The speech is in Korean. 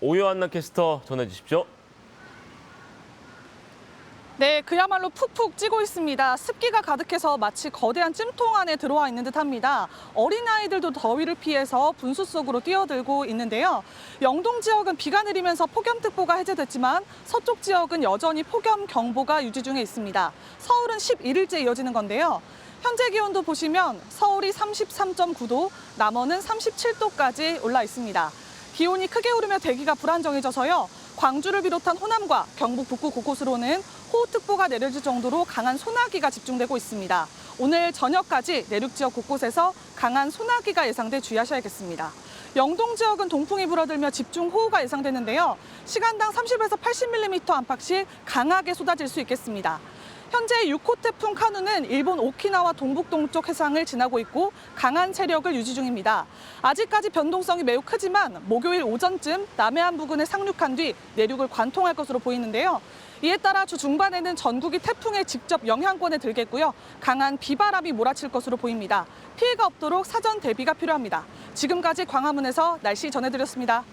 오요한나 캐스터 전해 주십시오. 네, 그야말로 푹푹 찌고 있습니다. 습기가 가득해서 마치 거대한 찜통 안에 들어와 있는 듯합니다. 어린아이들도 더위를 피해서 분수 속으로 뛰어들고 있는데요. 영동 지역은 비가 내리면서 폭염특보가 해제됐지만 서쪽 지역은 여전히 폭염 경보가 유지 중에 있습니다. 서울은 11일째 이어지는 건데요. 현재 기온도 보시면 서울이 33.9도, 남원은 37도까지 올라 있습니다. 기온이 크게 오르며 대기가 불안정해져서요. 광주를 비롯한 호남과 경북 북부 곳곳으로는 호우특보가 내려질 정도로 강한 소나기가 집중되고 있습니다. 오늘 저녁까지 내륙 지역 곳곳에서 강한 소나기가 예상돼 주의하셔야겠습니다. 영동 지역은 동풍이 불어들며 집중 호우가 예상되는데요. 시간당 30에서 80mm 안팎씩 강하게 쏟아질 수 있겠습니다. 현재 6호 태풍 카누는 일본 오키나와 동북 동쪽 해상을 지나고 있고 강한 세력을 유지 중입니다. 아직까지 변동성이 매우 크지만 목요일 오전쯤 남해안 부근에 상륙한 뒤 내륙을 관통할 것으로 보이는데요. 이에 따라 주 중반에는 전국이 태풍의 직접 영향권에 들겠고요. 강한 비바람이 몰아칠 것으로 보입니다. 피해가 없도록 사전 대비가 필요합니다. 지금까지 광화문에서 날씨 전해드렸습니다.